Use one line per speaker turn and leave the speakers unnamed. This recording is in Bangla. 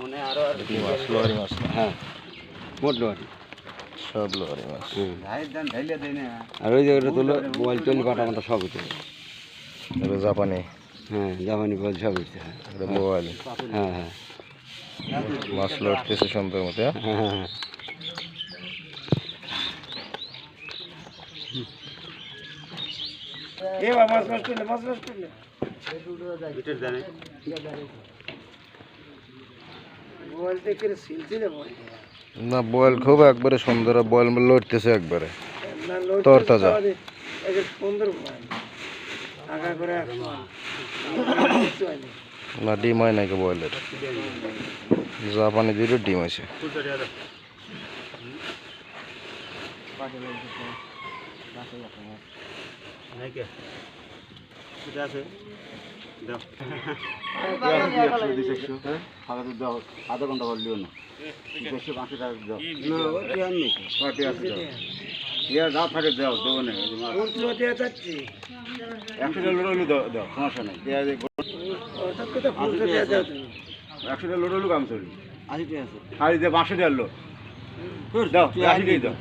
মানে আরও আর
কি মাছ লোহারি মাছ।
হ্যাঁ মোট লোহারি।
সব লোহারি মাছ।
আর ওই যে ওটা তুলো মোবাইল টলি কাটা মাটা সব হচ্ছে
এটা জাপানি।
হ্যাঁ জামানি বল সব হচ্ছে হ্যাঁ
মোবাইল।
হ্যাঁ হ্যাঁ।
মাছ লড়তেছে সুন্দর মতো হ্যাঁ?
হ্যাঁ হ্যাঁ এ বাবা মাছ মাছ হলে এটার জানে মোবাইল থেকে সিলসিলে মোবাইল
না বয়েল খুব একবারে সুন্দর বয়েল লড়তেছে একবারে। তরতাজা।
সুন্দর মোবাইল আগা করে
না ডিম হয় নাকি বয়েলের জাপানি দুটো ডিম আছে।
আধা ঘণ্টা হলিও না দেড়শো পাঁচশো টাকা দাও। না নেই ওটি আছে দাও ইয়া যা থাকে দাও। দেবো না একশো টাকা। লোড দাও দাও সমস্যা নেই একশো টাকা লোড হলো কাম চলি আশি টাকা আছে পাঁচশো টাকা লোড দাও আশি টাকা। দাও।